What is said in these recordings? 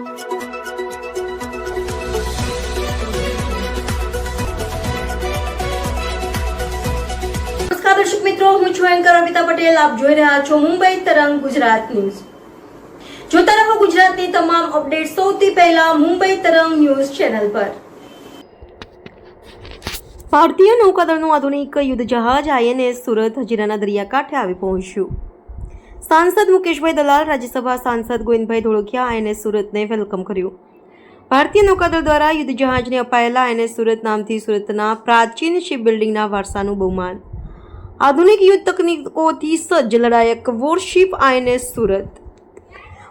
દર્શક મિત્રો, હું છું એન્કર અમિતા પટેલ. આપ જોઈ રહ્યા છો મુંબઈ તરંગ ગુજરાત ન્યૂઝ. જોતા રહો ગુજરાતની તમામ અપડેટ સૌથી પહેલા મુંબઈ તરંગ ન્યૂઝ ચેનલ પર. ભારતીય નૌકાદળનું આધુનિક યુદ્ધ જહાજ આઈએનએસ સુરત, હજીરાના દરિયાકાંઠે આવી પહોંચ્યું. સાંસદ મુકેશભાઈ દલાલ, રાજ્યસભા સાંસદ ગોવિંદભાઈ ધોળકિયા આઈએનએસ સુરતને વેલકમ કર્યું. ભારતીય નૌકાદળ દ્વારા યુદ્ધ જહાજને અપાયેલા આઈએનએસ સુરત નામથી સુરતના પ્રાચીન શિપ બિલ્ડિંગના વારસાનું બહુમાન. આધુનિક યુદ્ધ તકનીકોથી સજ્જ લડાયક વોરશિપ આઈએનએસ સુરત.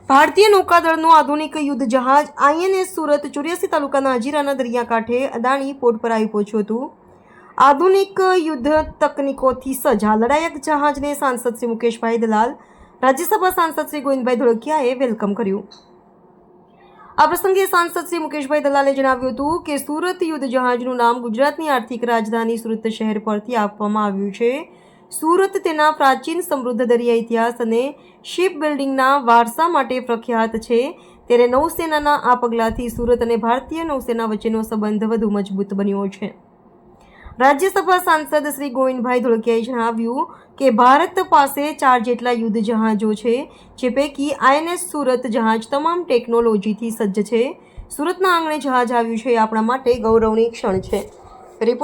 ભારતીય નૌકાદળનું આધુનિક યુદ્ધ જહાજ આઈએનએસ સુરત ચોર્યાસી તાલુકાના હજીરાના દરિયાકાંઠે અદાણી પોર્ટ પર આવી પહોંચ્યું હતું. આધુનિક યુદ્ધ તકનીકોથી સજ્જ આ લડાયક જહાજને સાંસદ શ્રી મુકેશભાઈ દલાલ રાજ્યસભા સાંસદ શ્રી ગોવિંદભાઈ ધોળકિયાએ વેલકમ કર્યું. આ પ્રસંગે સાંસદ શ્રી મુકેશભાઈ દલાલે જણાવ્યું હતું કે સુરત યુદ્ધ જહાજનું નામ ગુજરાતની આર્થિક રાજધાની સુરત શહેર પરથી આપવામાં આવ્યું છે. સુરત તેના પ્રાચીન સમૃદ્ધ દરિયા ઇતિહાસ અને શિપ બિલ્ડિંગના વારસા માટે પ્રખ્યાત છે. ત્યારે નૌસેનાના આ પગલાંથી સુરત અને ભારતીય નૌસેના વચ્ચેનો સંબંધ વધુ મજબૂત બન્યો છે. રાજ્યસભા સાંસદ શ્રી ગોવિંદભાઈ ધોળકિયાએ જણાવ્યું કે ભારત પાસે ચાર જેટલા યુદ્ધ જહાજો છે, જે પૈકી આઈએનએસ, સુરત જહાજ તમામ ટેકનોલોજીથી સજ્જ છે. સુરતના આંગણે જહાજ આવ્યું છે એ આપણા માટે ગૌરવની ક્ષણ છે.